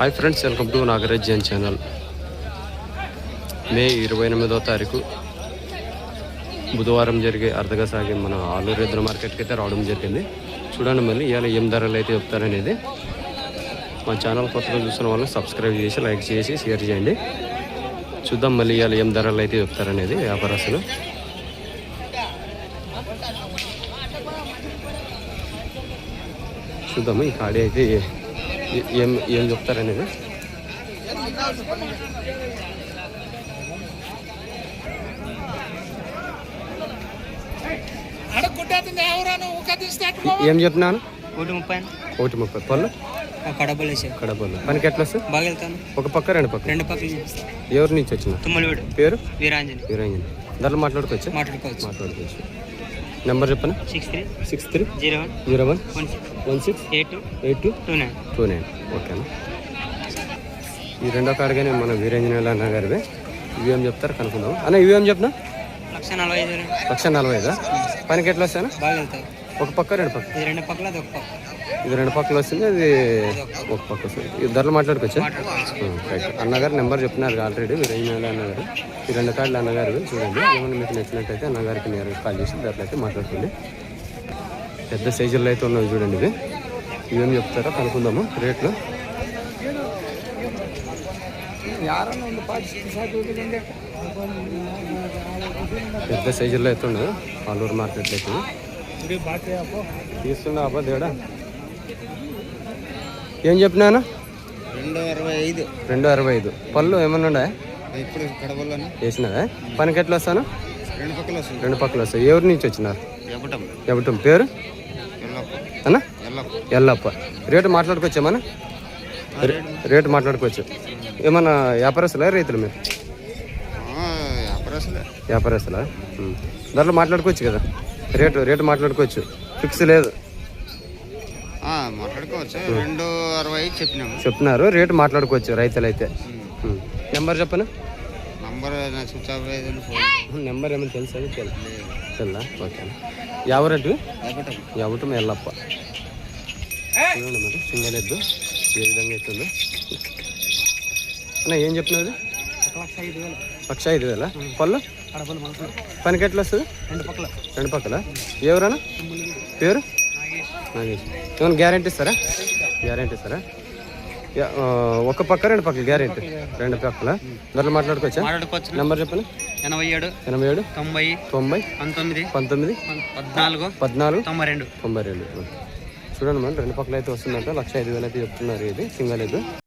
Hi friends welcome to Nagaraj Jain channel May ఇరవై ఎనిమిదో తారీఖు. బుధవారం జరిగే అర్ధగా సాగే మన ఆలూరు ఎద్దుల మార్కెట్కి అయితే రావడం జరిగింది. చూడండి మళ్ళీ ఇవాళ ఏం ధరలు అయితే చెప్తారనేది. మా ఛానల్ కొత్తగా చూసిన వాళ్ళు సబ్స్క్రైబ్ చేసి లైక్ చేసి షేర్ చేయండి. చూద్దాం మళ్ళీ ఇవాళ ఏం ధరలు అయితే చెప్తారనేది వ్యాపారస్తులు. చూద్దాము ఈ కాడి అయితే ఏ- ఏం చెప్తారనేది ఏం చెప్పినాను ఒకటి ముప్పై ఒకటి ముప్పై. పళ్ళు? కడపలు కడపళ్ళు పనికి ఎట్లా వస్తుంది బాగా వెళ్తాను ఒక పక్క రెండు పక్క? రెండు పక్కలు ఎవరి నుంచి వచ్చిన తుమ్మలవీడు పేరు? వీరాంజలి వీరంజన్. ధరలు మాట్లాడుకోవచ్చా? మాట్లాడుకోవచ్చు. మాట్లాడుకోవచ్చు. నెంబర్ చెప్పనా six three six three zero one zero one one six one six eight two eight two two nine. Two nine. ఓకేనా ఈ రెండో కాడగానే మన వీరంజనేయులు అన్న గారివే. ఇవి ఏం చెప్తారు కనుక్కుందాం. అన్న ఇవి ఏం చెప్పినా? లక్ష నలభై ఐదు. లక్ష నలభై ఐదా? పనికి ఎట్లా వస్తానా బాగా వెళ్తాయి ఒక పక్క రెండు పక్క? ఇది రెండు పక్కల అది ఒక పక్క. ఇది రెండు పక్కలు వస్తుంది అది ఒక పక్క వస్తుంది. ధరలు మాట్లాడుకోవచ్చా? రైట్ అన్నగారు నెంబర్ చెప్పినారు ఆల్రెడీ వీరంజనేయులు అన్నగారు? ఈ రెండు కార్డులు అన్నగారు చూడండి. ఏమైనా మీకు నచ్చినట్టయితే అన్నగారికి నేరుగా కాల్ చేసి ధరలు అయితే మాట్లాడుకోండి. పెద్ద సైజుల్లో అయితే ఉన్నవి చూడండి ఇవి. ఇవేం చెప్తారో కనుక్కుందాము రేట్లు. పెద్ద సైజుల్లో అయితే ఉండదు ఆలూరు మార్కెట్లో అయితే. తీస్తున్నా అబ్బా దేడా ఏం చెప్పినాను రెండు అరవై ఐదు. రెండు అరవై ఐదు. పళ్ళు ఏమన్నా ఉండే ఇప్పుడు వేసినదా పనికి ఎట్లా వస్తాను? రెండు పక్కలు వస్తుంది రెండు పక్కలు వస్తాయి. ఎవరి నుంచి వచ్చినారు? ఎవటం పేరు? ఎల్లప్ప. అన్న? ఎల్లప్ప. ఎల్లప్ప. రేటు మాట్లాడుకోవచ్చా మన రేటు మాట్లాడుకోవచ్చు. ఏమన్నా వ్యాపారస్తులా రైతులు మీరు? అసలే వ్యాపారస్తులా. ధరలు మాట్లాడుకోవచ్చు కదా. రేటు రేటు మాట్లాడుకోవచ్చు. ఫిక్స్ లేదు. మాట్లాడుకోవచ్చు. రెండు అరవై చెప్పినాము. చెప్తున్నారు రేటు మాట్లాడుకోవచ్చు రైతులు అయితే. నెంబర్ చెప్పను? నంబర్ నెంబర్ ఏమైనా తెలుసా తెల్లా? ఓకే. ఎవరటు ఎవటం ఎల్లప్ప. చూడండి మరి సింగలేదు ఏ విధంగా అవుతుందో అన్న ఏం చెప్పినది లక్ష ఐదు వేలు. పళ్ళు? పనికి ఎట్లా వస్తుంది? రెండు పక్కల. రెండు పక్కల. ఎవరన్నా? పేరు? నాగేష్. ఏమైనా గ్యారెంటీ ఇస్తారా? గ్యారెంటీ ఇస్తారా? ఒక పక్క రెండు పక్కల గ్యారెంటీ రెండు పక్కల. ధరలు మాట్లాడుకోవచ్చా? మాట్లాడుకోవచ్చు నెంబర్ చెప్పండి. ఎనభై ఏడు ఎనభై ఏడు తొంభై తొంభై పంతొమ్మిది పంతొమ్మిది పద్నాలుగు పద్నాలుగు తొంభై రెండు. తొంభై రెండు. చూడండి మనం రెండు పక్కల అయితే వస్తుందంట. లక్ష ఐదు వేలు అయితే చెప్తున్నారు ఇది. Single egg